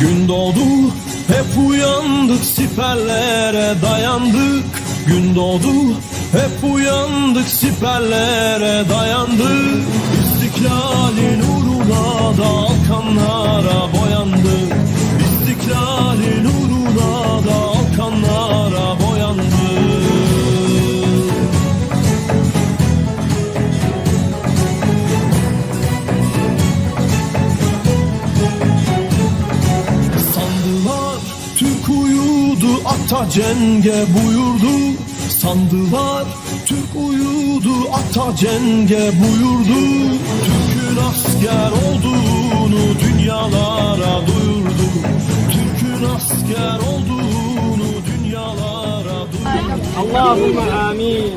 Gün doğdu hep uyandık siperlere dayandık. Gün doğdu hep uyandık siperlere dayandık Atta cenge buyurdu Sandılar Türk uyudu Atta cenge buyurdu. Türk'ün asker olduğunu dünyalara duyurdu. Türk'ün asker olduğunu dünyalara duyurdu. Allahümme amin.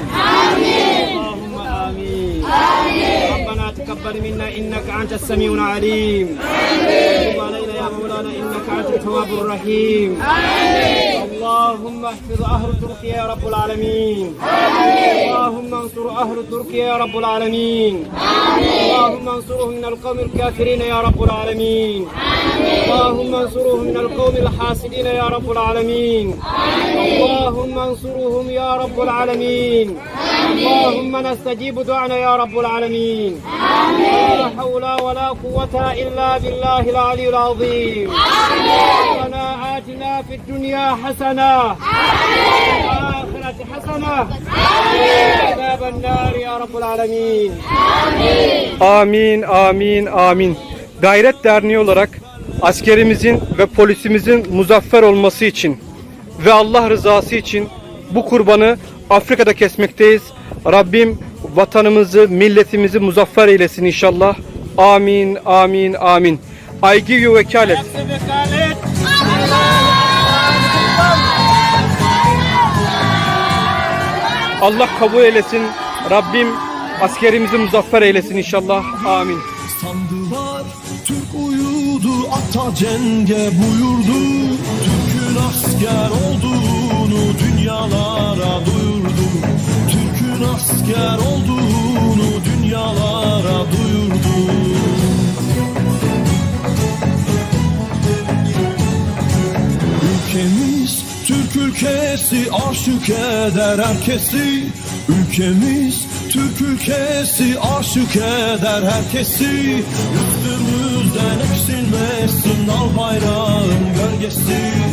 Amin. Allahümme amin. Amin. Rabbana tekabber minna inneke entes semiun alim. Amin. Allahümme ya Mevlana inneke entes tevabur rahim. Amin. اللهم احفظ أهل تركيا يا رب العالمين. آمين اللهم انصر أهل تركيا يا رب العالمين. آمين اللهم انصرهم من القوم الكافرين يا رب العالمين. آمين اللهم انصرهم من القوم الحاسدين يا رب العالمين. اللهم انصرهم يا رب العالمين. اللهم نستجيب دعانا يا رب العالمين. لا حول ولا قوة إلا بالله العلي العظيم. ربنا آتنا في الدنيا حسنة وفي الآخرة حسنة عذاب النار يا رب العالمين Amin, amin, amin. Gayret Derneği olarak askerimizin ve polisimizin muzaffer olması için ve Allah rızası için bu kurbanı Afrika'da kesmekteyiz. Rabbim vatanımızı, milletimizi muzaffer eylesin inşallah. Amin, amin, amin. I give you vekalet. Allah kabul eylesin. Rabbim askerimizi muzaffer eylesin inşallah. Amin. Sandılar Türk uyudu ata cenge buyurdu Türk'ün asker olduğunu dünyalara duyurdu Türk'ün asker olduğunu Türk ülkesi aşık eder herkesi. Ülkemiz Türk ülkesi aşık eder herkesi. Üstümüzden eksilmesin al bayrağın gölgesi